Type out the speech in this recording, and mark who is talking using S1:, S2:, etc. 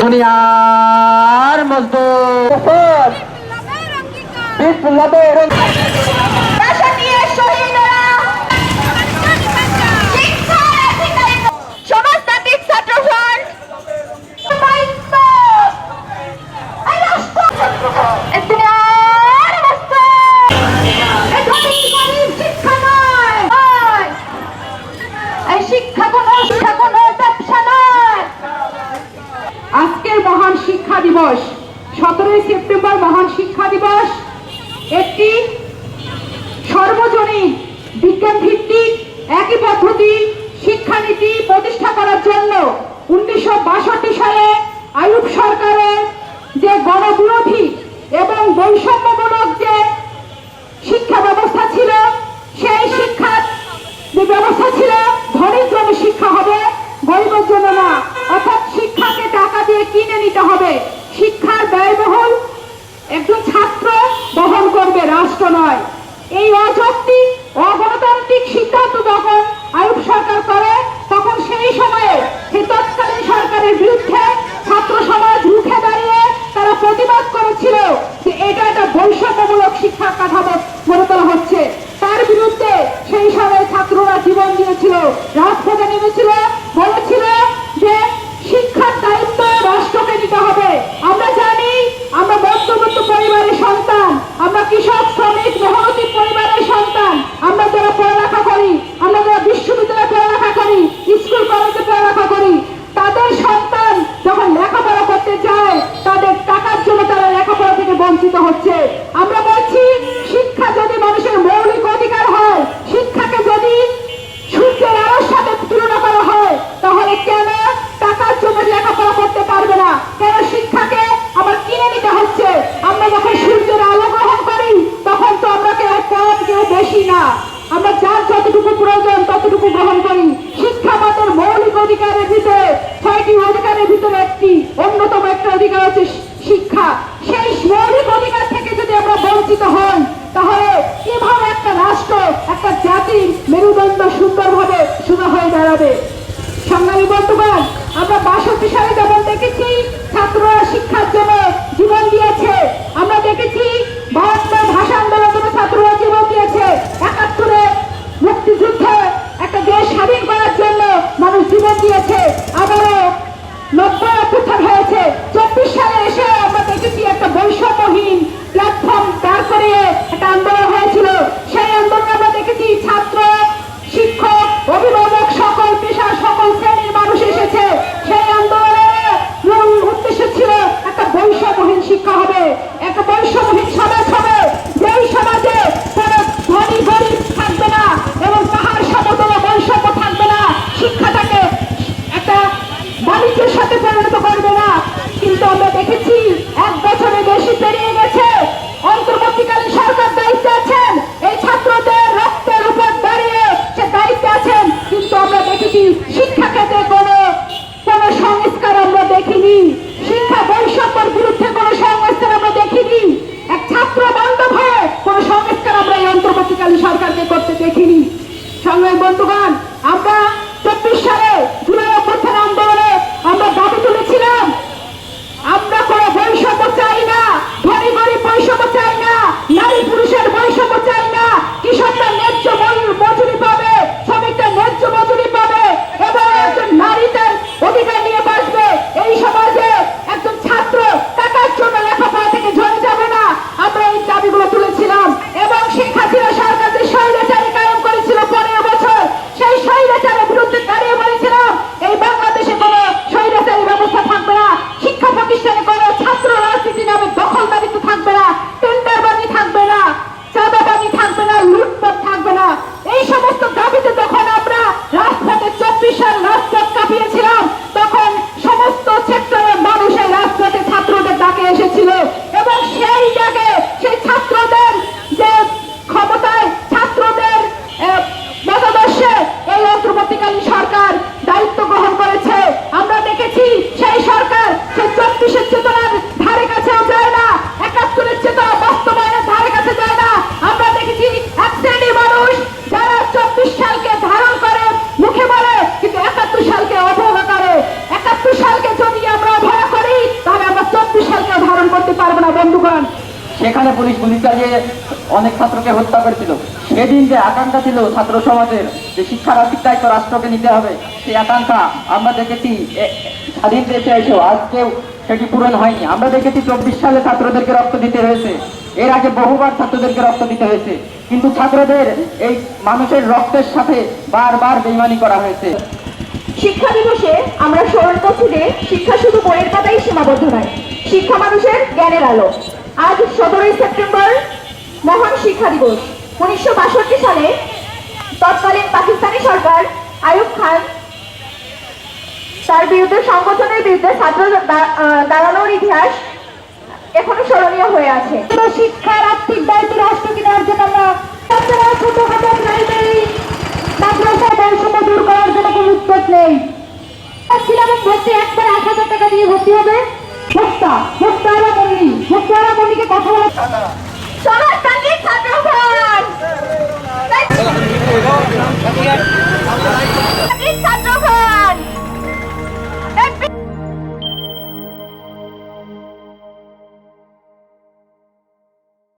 S1: दुनिया मजदूर। পনেরোই সেপ্টেম্বর মহান শিক্ষা দিবস। একটি সর্বজনীন বিজ্ঞান ভিত্তিক একই পদ্ধতি শিক্ষানীতি প্রতিষ্ঠা করার জন্য উনিশশো সালে আয়ুব সরকারের যে গণবিরোধী এবং বৈষম্যমূলক যে শিক্ষা ব্যবস্থা ছিল, সেই শিক্ষার যে ব্যবস্থা ছিল ধনীর জন্য শিক্ষা হবে, গরিবের জন্য না। রাষ্ট্র নয়। এই অযৌক্তিক অগণতান্ত্রিক সিদ্ধান্ত যখন আয়ুব সরকার করে, তখন সেই সময়ে সে তৎকালীন সরকারের বিরুদ্ধে ছাত্র সমাজ রুখে দাঁড়িয়ে তারা প্রতিবাদ করেছিল যে এটা একটা বৈষম্যমূলক শিক্ষা কাঠামো গড়ে তোলা হচ্ছে। তার বিরুদ্ধে সেই সময়ে ছাত্ররা জীবন দিয়েছিল, রাজপথে নেমেছিল লাঞ্ছিত হচ্ছে। আমরা রাষ্ট্র একটা জাতি মেরুদণ্ড সুন্দরভাবে শুরু হয়ে দাঁড়াবে। সংগ্রামী বর্তমান আমরা বাষট্টি সালে যেমন দেখেছি, ছাত্ররা শিক্ষার জন্য জীবন দিয়েছে। 3階バン
S2: যেখানে পুলিশ গুলি চালিয়ে অনেক ছাত্রকে হত্যা করেছিল। সেদিন যে আকাঙ্ক্ষা ছিল ছাত্র সমাজের যে শিক্ষার আর্থিক দায়িত্ব রাষ্ট্রকে নিতে হবে, সেই আকাঙ্ক্ষা আমরা দেখেছি। স্বাধীন দেশে এসেও আজকেও সেটি পূরণ হয়নি। আমরা দেখেছি চব্বিশ সালে ছাত্রদেরকে রক্ত দিতে হয়েছে। এর আগে বহুবার ছাত্রদেরকে রক্ত দিতে হয়েছে। কিন্তু ছাত্রদের এই মানুষের রক্তের সাথে বারবার বেইমানি করা হয়েছে।
S3: শিক্ষা দিবসে আমরা স্মরণ করছি যে শিক্ষা শুধু বইয়ের পাতাই সীমাবদ্ধ নয়, শিক্ষা মানুষের জ্ঞানের আলো। আজ সতেরোই সেপ্টেম্বর মহান শিক্ষা দিবস। উনিশশো বাষট্টি সালে তৎকালীন পাকিস্তানি সরকার আয়ুব খান তার বিরুদ্ধে সংগঠনের বিরুদ্ধে ছাত্র দাঁড়ানোর ইতিহাস এখনও স্মরণীয় হয়ে আছে।
S1: শিক্ষার আর্থিক দায়িত্ব রাষ্ট্র নেওয়ার জন্য আমরা দূর করার জন্য কোনো উদ্যোগ নেই। ভর্তি একবার আট হাজার টাকা দিয়ে ভর্তি হবে। মুক্তা মুক্তারা মন্ডি মুক্তারা মন্ডিকে কথা বলা
S3: সমাজতান্ত্রিক ছাত্র